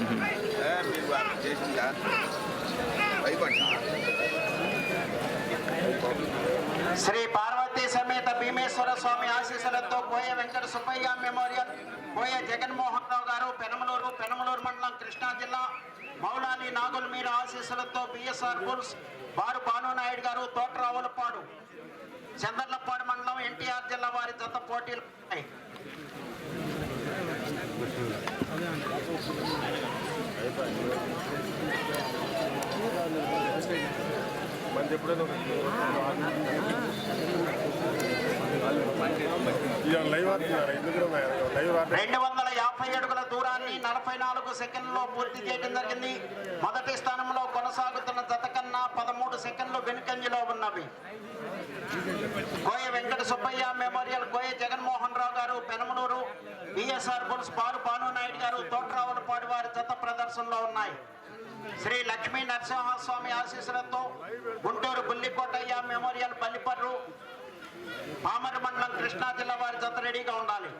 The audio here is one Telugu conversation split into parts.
మీరు చేసిందా శ్రీ పార్వతీ సమేత భీమేశ్వర స్వామి ఆశీస్సులతో కోయ వెంకట సుబ్బయ్య మెమోరియల్ కోయ జగన్మోహన్ రావు గారు పెనమలూరు పెనమలూరు మండలం కృష్ణా జిల్లా మౌలాని నాగుల మీర ఆశీస్సులతో బిఎస్ఆర్ బుల్స్ బారు భానునాయుడు గారు తోటరావులపాడు చందర్లపాడు మండలం ఎన్టీఆర్ జిల్లా వారి జత పోటీలు ఉన్నాయి. మంది ఎప్పుడైనా రెండు వందల యాభై అడుగుల దూరాన్ని నలభై నాలుగు సెకండ్లో పూర్తి చేయడం జరిగింది. మొదటి స్థానంలో కొనసాగుతున్న జత కన్నా పదమూడు సెకండ్లు వెనుకంజలో ఉన్నవి. Koya Venkata Subbaiah memorial Koya Jaganmohan Rao garu Penamaluru BSR bulls పాలు భానునాయుడు గారు తోటరావులపాటి వారి జత ప్రదర్శనలో ఉన్నాయి. శ్రీ లక్ష్మీ నరసింహస్వామి ఆశీస్సులతో గుంటూరు బుల్లికోటయ్య మెమోరియల్ పల్లిపర్రు పామర మండలం కృష్ణా జిల్లా వారి జత రెడీగా ఉండాలి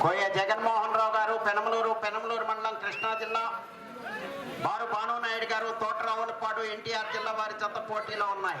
కోయ జగన్మోహన్ రావు గారు పెనమలూరు పెనమలూరు మండలం కృష్ణా జిల్లా బారు భానునాయుడు గారు తోటరావులపాడు ఎన్టీఆర్ జిల్లా వారి జత పోటీలో ఉన్నాయి.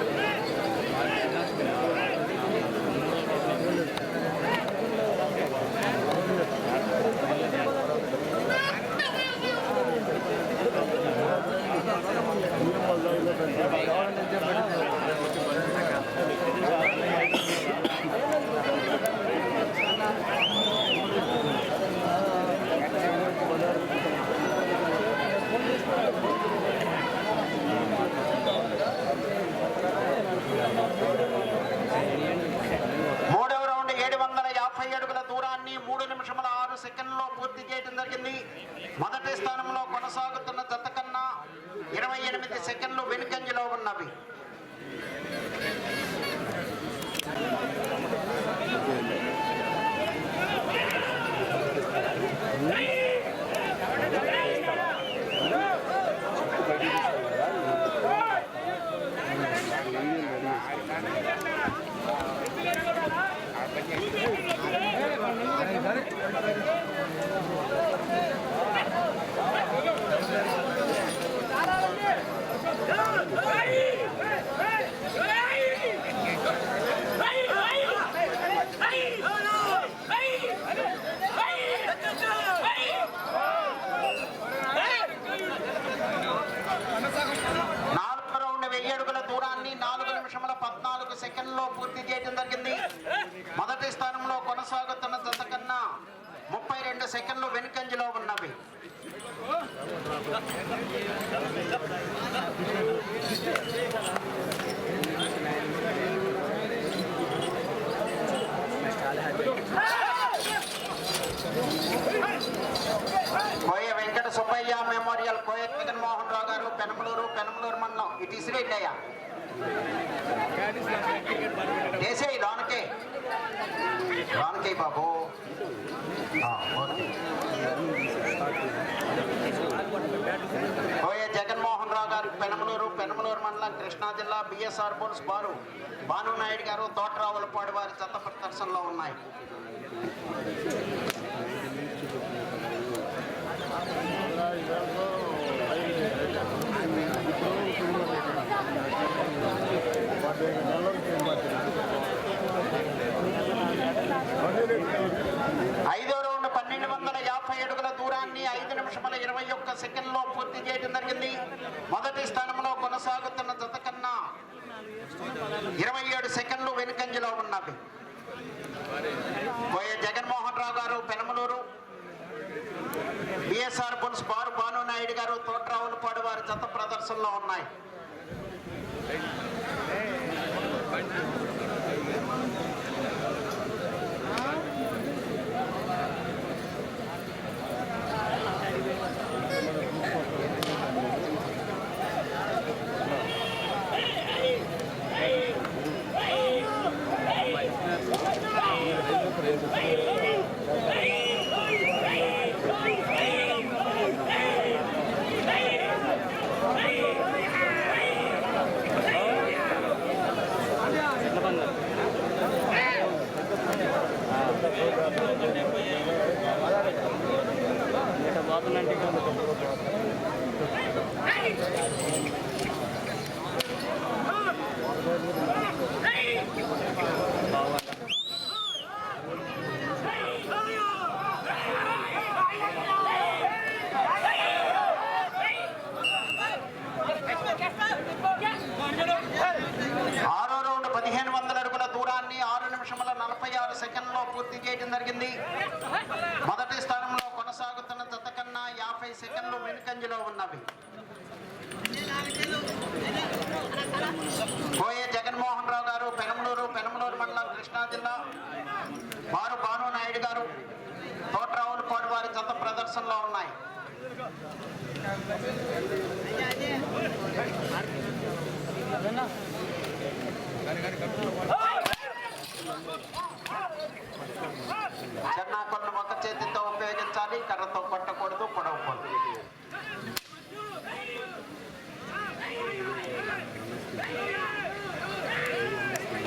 కోయ వెంకట సుబ్బయ్య మెమోరియల్ కోయ జగన్మోహన్ రావు గారు పెనమలూరు పెనమలూరు మండలం ఇటు ఇసిరెడ్డి అయ్యా వేసేయి లోనకే లోనకే బాబు మండలం కృష్ణా జిల్లా బిఎస్ఆర్ పోల్స్ బారు భానునాయుడు గారు తోటరావులపాడు వారి చెత్త ప్రదర్శనలో ఉన్నాయి. ఐదో రౌండ్ పన్నెండు వందల యాభై అడుగుల దూరాన్ని ఐదు నిమిషముల ఇరవై ఒక్క సెకండ్లో పూర్తి చేయడం జరిగింది. మొదటి స్థానంలో కొనసాగుతున్న జత కన్నా ఇరవై ఏడు సెకండ్లు వెనుకంజలో ఉన్నవి. పోయే జగన్మోహన్ రావు గారు పెనమలూరు బిఎస్ఆర్ పుల్స్ పారు భాను నాయుడు గారు తోట్రావులపాడు వారి జత ప్రదర్శనలో ఉన్నాయి. ఆరో రౌండ్ పదిహేను వందల అడుగుల దూరాన్ని ఆరు నిమిషముల నలభై ఆరు సెకండ్లో పూర్తి చేయడం జరిగింది. మొదటి స్థానంలో యాభై సెకండ్లు వెనుకంజలో ఉన్నవి. పోయే జగన్మోహన్ రావు గారు పెనమలూరు పెనమలూరు మండలం కృష్ణా జిల్లా. వారు భాను నాయుడు గారు తోట్రావులపాడు వారి చెత్త ప్రదర్శనలో ఉన్నాయి. చెన్నాకొలను ఒక చేతితో ఉపయోగించాలి కర్రతో కొట్టకూడదు పొడవకూడదు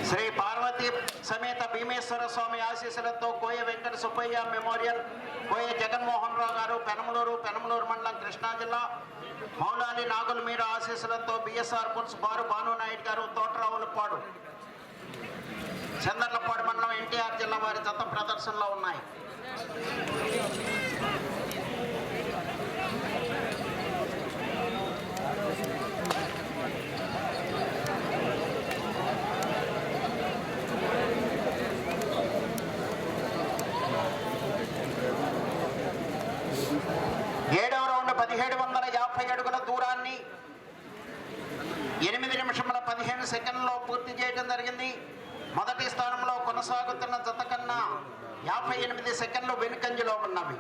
శ్రీ పార్వతీ సమేత భీమేశ్వర స్వామి ఆశీస్సులతో డాక్టర్ సుబ్బయ్య మెమోరియల్ కోయ జగన్మోహన్ రావు గారు పెనమలూరు పెనమలూరు మండలం కృష్ణా జిల్లా మౌలాలి నాగుల మీర ఆశీస్సులతో బిఎస్ఆర్ పుల్స్ బారు భాను నాయుడు గారు తోటరావులపాడు చందర్లపాడు మండలం ఎన్టీఆర్ జిల్లా వారి జత ప్రదర్శనలో ఉన్నాయి ఏడవ రౌండ్ పదిహేడు వందల యాభై అడుగుల దూరాన్ని ఎనిమిది నిమిషముల పదిహేను సెకండ్లో పూర్తి చేయడం జరిగింది. మొదటి స్థానంలో కొనసాగుతున్న జత కన్నా యాభై ఎనిమిది సెకండ్లు వెనుకంజలో ఉన్నవి.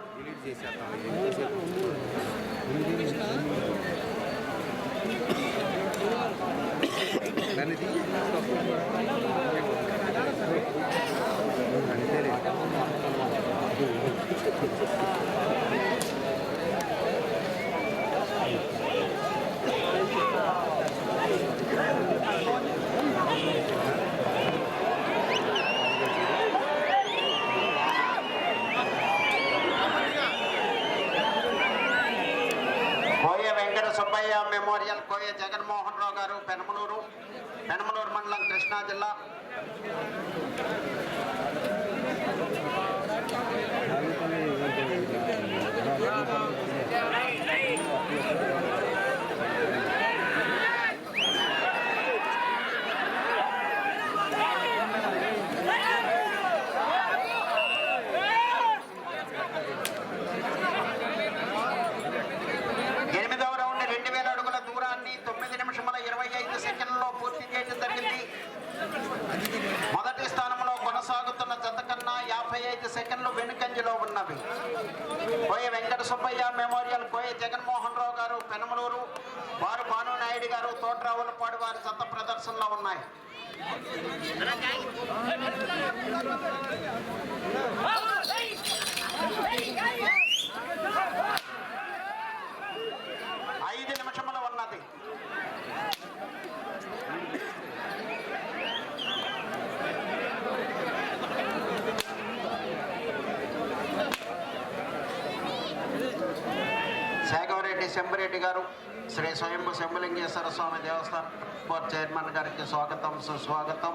కోయ వెంకట సుబ్బయ్య మెమోరియల్ కోయ జగన్మోహన్ రావు గారు పెనమలూరు పెనమలూరు మండలం కృష్ణా జిల్లా. ఎనిమిదవ రౌండ్ రెండు వేల అడుగుల దూరాన్ని తొమ్మిది నిమిషముల ఇరవై ఐదు సెకండ్లలో పూర్తి చేయడం జరిగింది మొదటి స్థానంలో కొనసాగుతున్న జత కన్నా యాభై ఐదు సెకండ్లు వెనుకంజలో ఉన్నవి కోయ వెంకట సుబ్బయ్య మెమోరియల్ కోయ జగన్మోహన్ రావు గారు పెనమలూరు వారు భాను నాయుడు గారు తోట్రావులపాడు వారి సత ప్రదర్శనలో ఉన్నాయి ఐదు నిమిషముల ఉన్నది శేఖవరెడ్డి గారు శ్రీ స్వయంభు శంభలింగేశ్వర స్వామి దేవస్థానం బోర్డు చైర్మన్ గారికి స్వాగతం సుస్వాగతం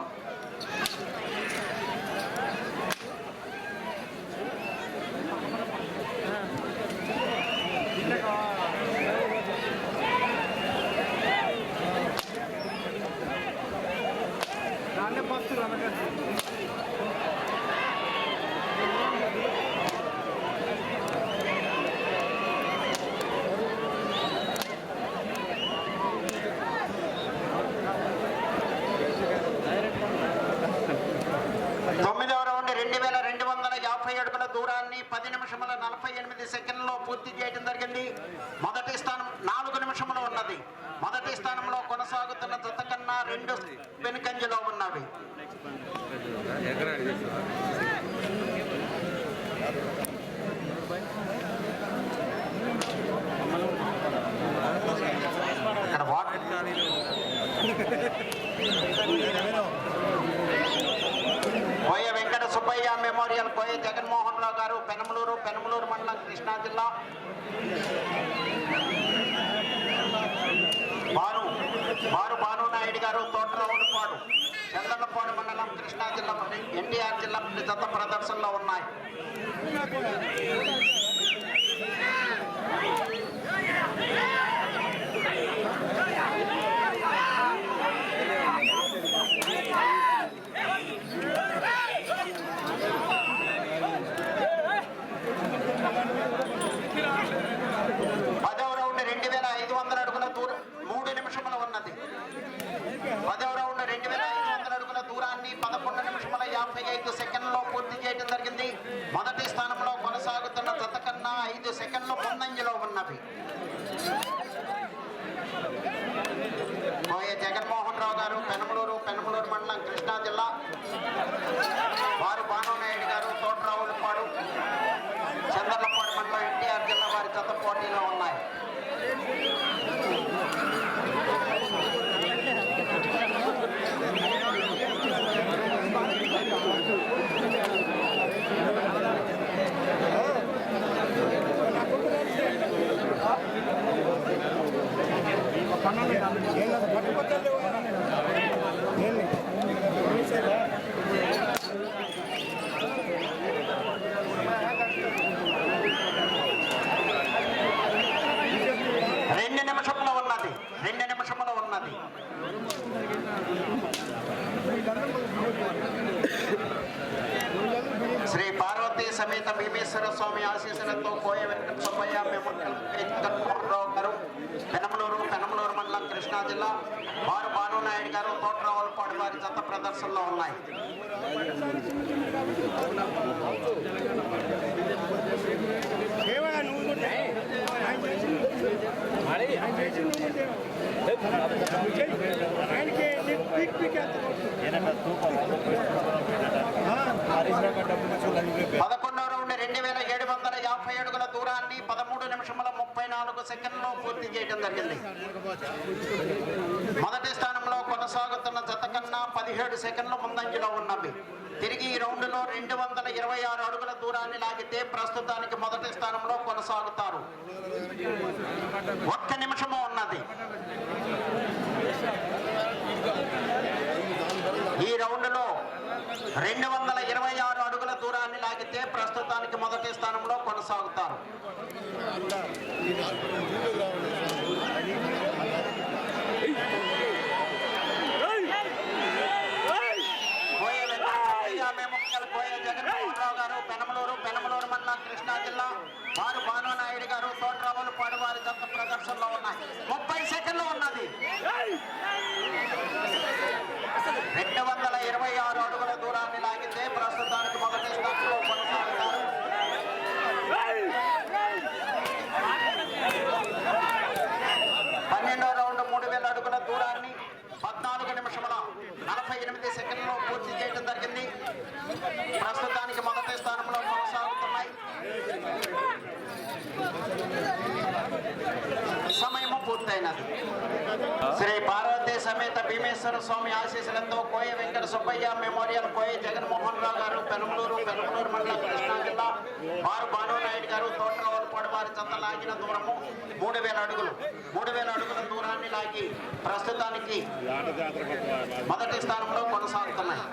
తొమ్మిదవ రౌండ్ రెండు వేల రెండు వందల యాభై అడుగుల దూరాన్ని పది నిమిషముల నలభై ఎనిమిది సెకండ్లో పూర్తి చేయడం జరిగింది మొదటి స్థానం నాలుగు నిమిషములు ఉన్నది మొదటి స్థానంలో కొనసాగుతున్న జత కన్నా రెండు వెనుకంజలో ఉన్నవి ఇక్కడ వాటర్ కోయ వెంకట సుబ్బయ్య మెమోరియల్ కోయ జగన్మోహన్ రావు గారు పెనమలూరు పెనమలూరు మండలం జిల్లా. బాను బారు భాను నాయుడు గారు తోటరావులపాడు చంద్రలపాడు మండలం కృష్ణా జిల్లా ఎన్టీఆర్ జిల్లా జత ప్రదర్శనలో ఉన్నాయి పదవ రౌండ్ రెండు వేల ఐదు వందల అడుగుల దూరం మూడు నిమిషముల ఉన్నది పదవ రౌండ్ రెండు వేల ఐదు వందల అడుగుల దూరాన్ని పదకొండు నిమిషముల యాభై ఐదు సెకండ్లో పూర్తి చేయడం జరిగింది మొదటి స్థానంలో కొనసాగుతున్న జత కన్నా ఐదు సెకండ్లు ముందంజలో ఉన్నవి కోయ జగన్మోహన్ రావు గారు పెనమలూరు పెనమలూరు మండలం కృష్ణా జిల్లా వారు భానునాయుడు గారు తోటరావులపాడు చంద్రలపాడు మండలం ఎన్టీఆర్ జిల్లా వారి జత పోటీలో ఉన్నాయి రెండు నిమిషంలో ఉన్నది రెండు నిమిషంలో ఉన్నది శ్రీ పార్వతీ సమేత భీమేశ్వర స్వామి ఆశీస్సులతో కోయ వెంకట సుబ్బయ్య మెమోరియల్ గారు పెనమలూరు పెనమలూరు మండలం కృష్ణా జిల్లా వారు భానునాయుడు గారు తోటరావులపాడు వారి జత ప్రదర్శనలో ఉన్నాయి. పదకొండవ రౌండ్ రెండు వేల ఏడు వందల యాభై అడుగుల దూరాన్ని పదమూడు నిమిషముల ముప్పై నాలుగు సెకండ్లో పూర్తి చేయడం జరిగింది. మొదటి స్థానంలో కొనసాగుతున్న జత కన్నా పదిహేడు సెకండ్ల ముందంజలో ఉన్నవి. తిరిగి ఈ రౌండ్లో రెండు వందల ఇరవై ఆరు అడుగుల దూరాన్ని లాగితే ప్రస్తుతానికి మొదటి స్థానంలో కొనసాగుతారు. ఒక్క నిమిషము ఉన్నది. ఈ రౌండ్లో రెండు వందల ఇరవై ఆరు అడుగుల దూరాన్ని లాగితే ప్రస్తుతానికి మొదటి స్థానంలో కొనసాగుతారు. కోయ జగన్మోహన్ రావు గారు పెనమలూరు పెనమలూరు మండలం కృష్ణా జిల్లా వారు భానునాయుడు గారు తోటరావులు పాడువారి జత ప్రదర్శనలో ఉన్నాయి ముప్పై సెకండ్లు ఉన్నది రెండు వందల ఇరవై ఆరు అడుగుల దూరాన్ని లాగితే ప్రస్తుతానికి మొదటి స్థానంలో కొనసాగుతారు పన్నెండో రౌండ్ మూడు వేల అడుగుల దూరాన్ని పద్నాలుగు నిమిషముల నలభై ఎనిమిది సెకండ్లో పూర్తి చేయడం జరిగింది ప్రస్తుతానికి మొదటి స్థానంలో కొనసాగుతున్నాయి సమయము పూర్తయినది. శ్రీ పార్వతీ సమేత భీమేశ్వర స్వామి ఆశీస్సులతో కోయ వెంకట సుబ్బయ్య మెమోరియల్ కోయ జగన్మోహన్ రావు గారు పెనుమలూరు పెనుమలూరు మండలం కృష్ణా జిల్లా వారు భానునాయుడు గారు తోటరావులపాడు వారి చెత్త లాగిన దూరము మూడు వేల అడుగులు. మూడు వేల అడుగుల దూరాన్ని లాగి ప్రస్తుతానికి మొదటి స్థానంలో కొనసాగుతున్నాయి.